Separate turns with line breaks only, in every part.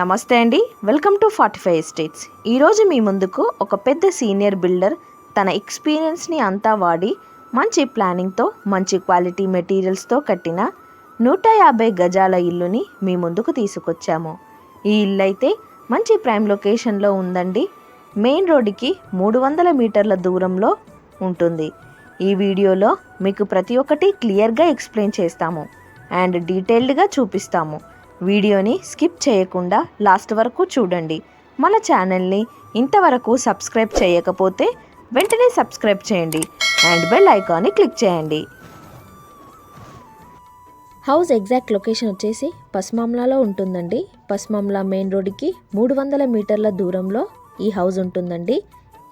నమస్తే అండి. Welcome to forty five estates. ఈరోజు మీ ముందుకు ఒక పెద్ద సీనియర్ బిల్డర్ తన ఎక్స్పీరియన్స్ని అంతా వాడి మంచి ప్లానింగ్తో మంచి క్వాలిటీ మెటీరియల్స్తో కట్టిన నూట యాభై గజాల ఇల్లుని మీ ముందుకు తీసుకొచ్చాము. ఈ ఇల్లు అయితే మంచి ప్రైమ్ లొకేషన్లో ఉందండి. మెయిన్ రోడ్డుకి మూడు వందల మీటర్ల దూరంలో ఉంటుంది. ఈ వీడియోలో మీకు ప్రతి ఒక్కటి క్లియర్గా ఎక్స్ప్లెయిన్ చేస్తాము. అండ్ డీటెయిల్డ్గా చూపిస్తాము. వీడియోని స్కిప్ చేయకుండా లాస్ట్ వరకు చూడండి. మన ఛానల్ని ఇంతవరకు సబ్స్క్రైబ్ చేయకపోతే వెంటనే సబ్స్క్రైబ్ చేయండి అండ్ బెల్ ఐకాన్ని క్లిక్ చేయండి. హౌస్ ఎగ్జాక్ట్ లొకేషన్ వచ్చేసి పస్మామ్లాలో ఉంటుందండి. పస్మామ్లా మెయిన్ రోడ్డుకి మూడు వందల మీటర్ల దూరంలో ఈ హౌస్ ఉంటుందండి.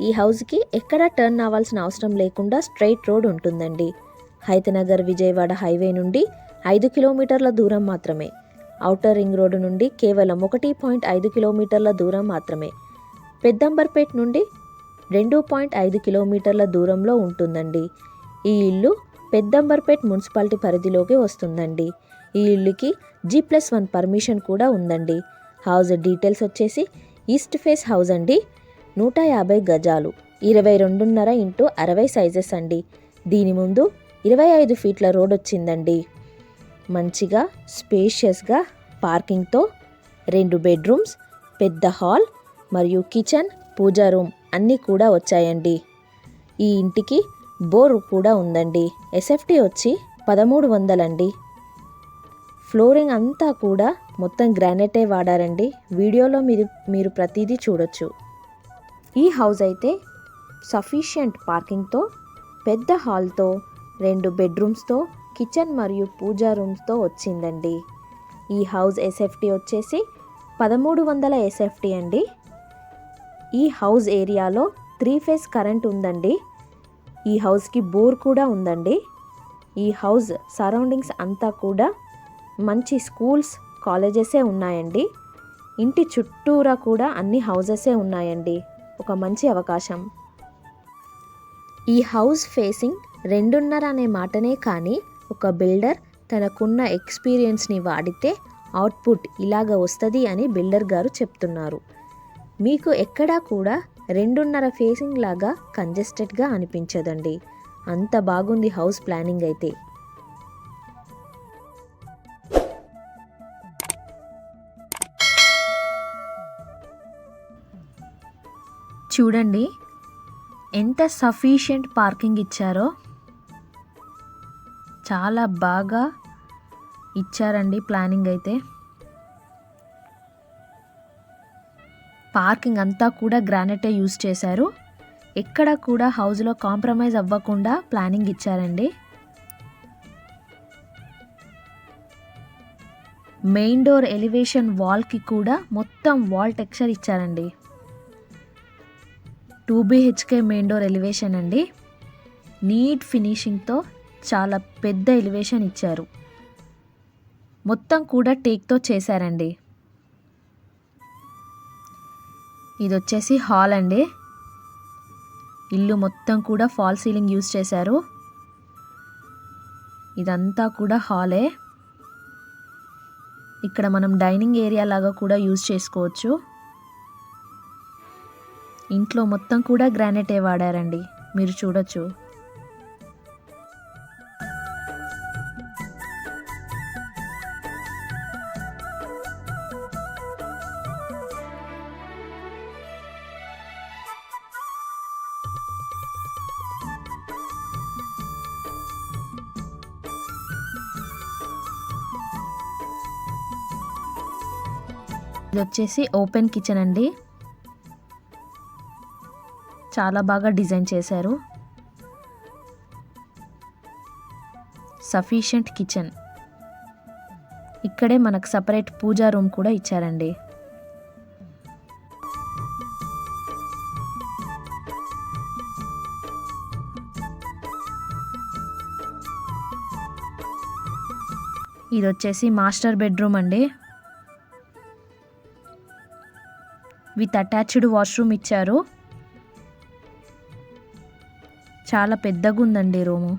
ఈ హౌస్కి ఎక్కడ టర్న్ అవ్వాల్సిన అవసరం లేకుండా స్ట్రైట్ రోడ్ ఉంటుందండి. హైతనగర్ విజయవాడ హైవే నుండి ఐదు కిలోమీటర్ల దూరం మాత్రమే. ఔటర్ రింగ్ రోడ్డు నుండి కేవలం ఒకటి పాయింట్ ఐదు కిలోమీటర్ల దూరం మాత్రమే. పెద్దంబర్పేట్ నుండి రెండు పాయింట్ ఐదు కిలోమీటర్ల దూరంలో ఉంటుందండి. ఈ ఇల్లు పెద్దంబర్పేట్ మున్సిపాలిటీ పరిధిలోకి వస్తుందండి. ఈ ఇల్లుకి జీ ప్లస్ వన్ పర్మిషన్ కూడా ఉందండి. హౌస్ డీటెయిల్స్ వచ్చేసి ఈస్ట్ ఫేస్ హౌస్ అండి. నూట యాభై గజాలు ఇరవై రెండున్నర ఇంటూ అరవై సైజెస్ అండి. దీని ముందు ఇరవై ఐదు ఫీట్ల రోడ్ వచ్చిందండి. మంచిగా స్పేషియస్గా పార్కింగ్తో రెండు బెడ్రూమ్స్ పెద్ద హాల్ మరియు కిచెన్ పూజా రూమ్ అన్నీ కూడా వచ్చాయండి. ఈ ఇంటికి బోర్ కూడా ఉందండి. ఎస్ఎఫ్టీ వచ్చి పదమూడు వందలండి. ఫ్లోరింగ్ అంతా కూడా మొత్తం గ్రానైటే వాడారండి. వీడియోలో మీరు మీరు ప్రతిదీ చూడొచ్చు. ఈ హౌస్ అయితే సఫిషియంట్ పార్కింగ్తో పెద్ద హాల్తో రెండు బెడ్రూమ్స్తో కిచెన్ మరియు పూజా రూమ్స్తో వచ్చిందండి. ఈ హౌస్ ఎస్ఎఫ్టీ వచ్చేసి పదమూడు వందల ఎస్ఎఫ్టీ అండి. ఈ హౌస్ ఏరియాలో త్రీ ఫేస్ కరెంట్ ఉందండి. ఈ హౌస్కి బోర్ కూడా ఉందండి. ఈ హౌస్ సరౌండింగ్స్ అంతా కూడా మంచి స్కూల్స్ కాలేజెసే ఉన్నాయండి. ఇంటి చుట్టూరా కూడా అన్ని హౌజెసే ఉన్నాయండి. ఒక మంచి అవకాశం. ఈ హౌస్ ఫేసింగ్ రెండున్నర అనే మాటనే కానీ ఒక బిల్డర్ తనకున్న ఎక్స్పీరియన్స్ని వాడితే అవుట్పుట్ ఇలాగ వస్తుంది అని బిల్డర్ గారు చెప్తున్నారు. మీకు ఎక్కడా కూడా రెండున్నర ఫేసింగ్ లాగా కంజెస్టెడ్గా అనిపించదండి. అంత బాగుంది హౌస్ ప్లానింగ్ అయితే. చూడండి ఎంత సఫిషియంట్ పార్కింగ్ ఇచ్చారో. చాలా బాగా ఇచ్చారండి ప్లానింగ్ అయితే. పార్కింగ్ అంతా కూడా గ్రానైటే యూస్ చేశారు. ఎక్కడ కూడా హౌస్లో కాంప్రమైజ్ అవ్వకుండా ప్లానింగ్ ఇచ్చారండి. మెయిన్ డోర్ ఎలివేషన్ వాల్కి కూడా మొత్తం వాల్ టెక్స్చర్ ఇచ్చారండి. Two BHK main door elevation అండి. నీట్ ఫినిషింగ్తో చాలా పెద్ద ఎలివేషన్ ఇచ్చారు. మొత్తం కూడా టేక్తో చేశారండి. ఇది వచ్చేసి హాల్ అండి. ఇల్లు మొత్తం కూడా ఫాల్ సీలింగ్ యూస్ చేశారు. ఇదంతా కూడా హాలే ఇక్కడ మనం డైనింగ్ ఏరియా లాగా కూడా యూజ్ చేసుకోవచ్చు. ఇంట్లో మొత్తం కూడా గ్రానైటే వాడారండి. మీరు చూడొచ్చు. ఇది వచ్చేసి ఓపెన్ కిచెన్ అండి. చాలా బాగా డిజైన్ చేశారు. Sufficient kitchen. ఇక్కడే మనకు సపరేట్ పూజా రూమ్ కూడా ఇచ్చారండి. ఇది వచ్చేసి మాస్టర్ బెడ్రూమ్ అండి. విత్ అటాచ్డ్ వాష్రూమ్ ఇచ్చారు. చాలా పెద్దగా ఉందండి రూము.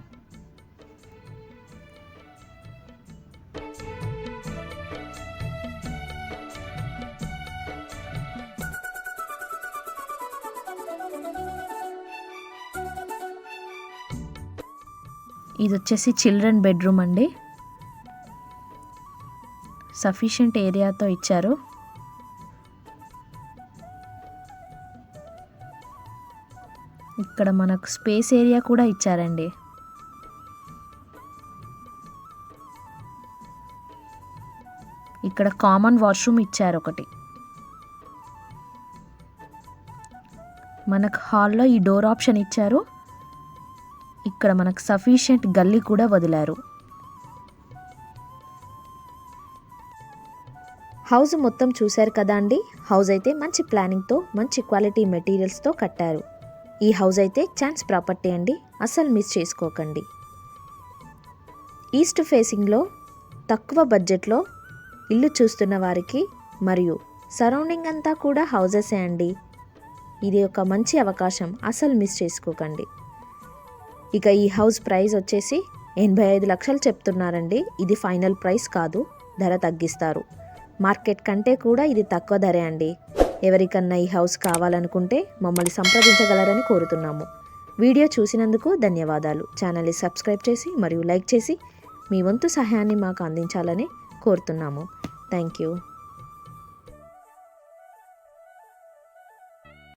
ఇది వచ్చేసి చిల్డ్రన్ బెడ్రూమ్ అండి. సఫిషియంట్ ఏరియాతో ఇచ్చారు. ఇక్కడ మనకు స్పేస్ ఏరియా కూడా ఇచ్చారండి. ఇక్కడ కామన్ వాష్రూమ్ ఇచ్చారు ఒకటి. మనకు హాల్లో ఈ డోర్ ఆప్షన్ ఇచ్చారు. ఇక్కడ మనకు సఫిషియెంట్ గల్లీ కూడా వదిలారు. హౌస్ మొత్తం చూశారు కదా అండి? హౌస్ అయితే మంచి ప్లానింగ్తో మంచి క్వాలిటీ మెటీరియల్స్తో కట్టారు. ఈ హౌస్ అయితే ఛాన్స్ ప్రాపర్టీ అండి. అస్సలు మిస్ చేసుకోకండి. ఈస్ట్ ఫేసింగ్లో తక్కువ బడ్జెట్లో ఇల్లు చూస్తున్న వారికి మరియు సరౌండింగ్ అంతా కూడా హౌజెసే అండి. ఇది ఒక మంచి అవకాశం. అసలు మిస్ చేసుకోకండి. ఇక ఈ హౌస్ ప్రైస్ వచ్చేసి ఎనభై ఐదు లక్షలు చెప్తున్నారండి. ఇది ఫైనల్ ప్రైస్ కాదు. ధర తగ్గిస్తారు. మార్కెట్ కంటే కూడా ఇది తక్కువ ధరే అండి. ఎవరికన్నా ఈ హౌస్ కావాలనుకుంటే మమ్మల్ని సంప్రదించగలరని కోరుతున్నాము. వీడియో చూసినందుకు ధన్యవాదాలు. ఛానల్ని సబ్స్క్రైబ్ చేసి మరియు లైక్ చేసి మీ వంతు సహాయాన్ని మాకు అందించాలని కోరుతున్నాము. Thank you.